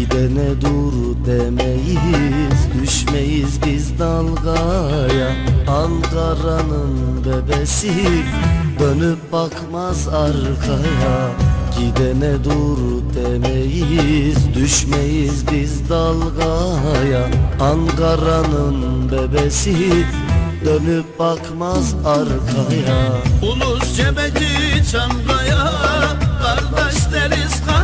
Gidene dur demeyiz Düşmeyiz biz dalgaya. Ankara'nın bebesi Dönüp bakmaz arkaya. Gidene dur demeyiz Düşmeyiz biz dalgaya. Ankara'nın bebesi Dönüp bakmaz arkaya. Ulus cebeci çankaya Kardeş deriz kankaya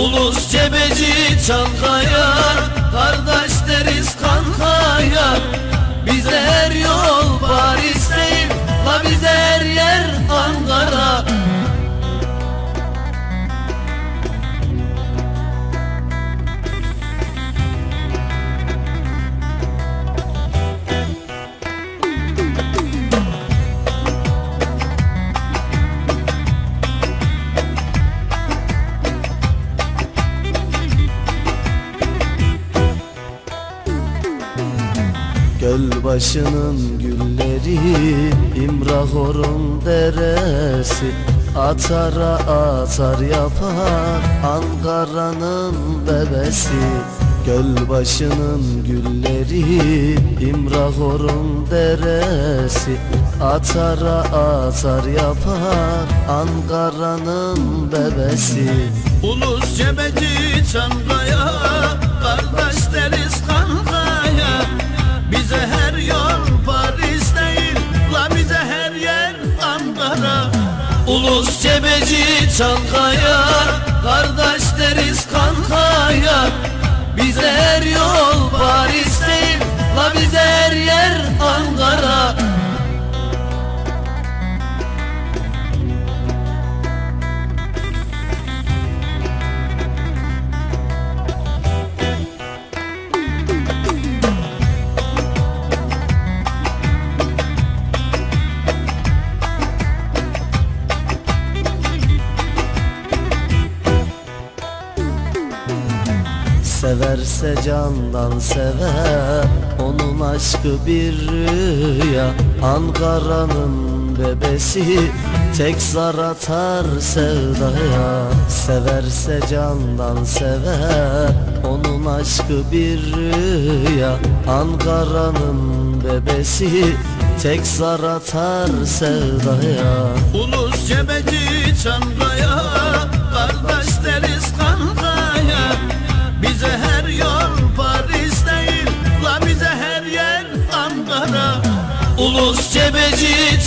Ulus cebeci çankaya Kardeş deriz kankaya. Bize her yol Paris değil La bize Gölbaşının gülleri İmrahor'un deresi. Atara atar yapar Ankara'nın bebesi. Gölbaşının gülleri İmrahor'un deresi. Atara atar yapar Ankara'nın bebesi. Ulus cebeci çankaya Kardeş deriz Bize her yol Paris değil. Bize her yer Ankara. Ulus cebeci çankaya. Kardeş deriz kankaya. Bize her yol Paris değil. La bize her yer Ankara Severse candan sever. Onun aşkı bir rüya Ankara'nın bebesi. Tek zar atar sevdaya Severse candan sever. Onun aşkı bir rüya Ankara'nın bebesi. Tek zar atar sevdaya. Ulus cebeci çankaya Kardeş deriz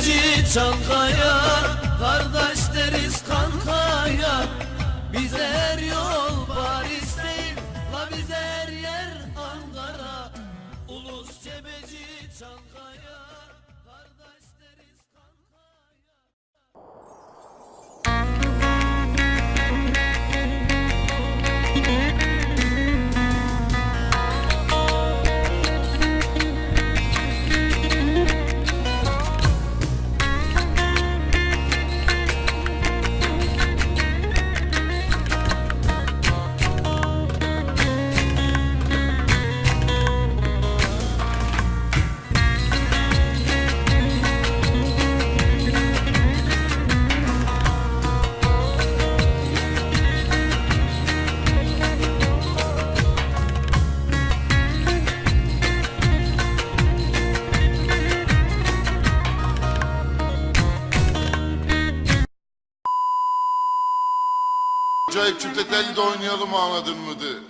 Cebeci çankaya Kardeş deriz kankaya. Bize her yol Paris değil La bize her yer Ankara. Ulus cebeci çankaya Çifte telli de oynayalım anladın mı de.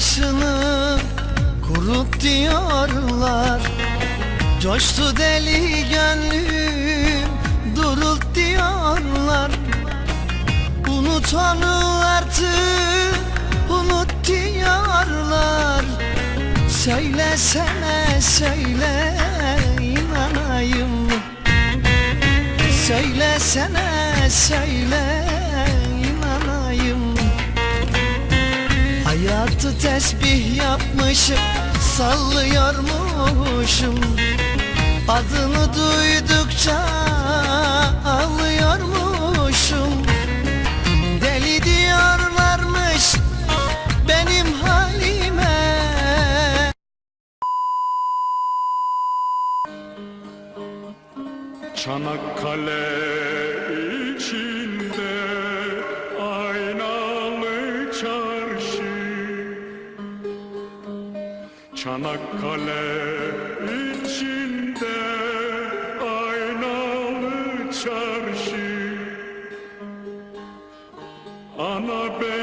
gözyaşını kurut diyorlar. Coştu deli gönlüm durult diyorlar. Unut onu artık unut diyorlar. Söylesene söyle inanayım Söylesene söyle Hayatı tesbih yapmışım Sallıyormuşum. Adını duydukça ağlıyormuşum. Deli diyorlarmış benim halime. Çanakkale içinde Çanakkale içinde aynalı çarşı. Ana ben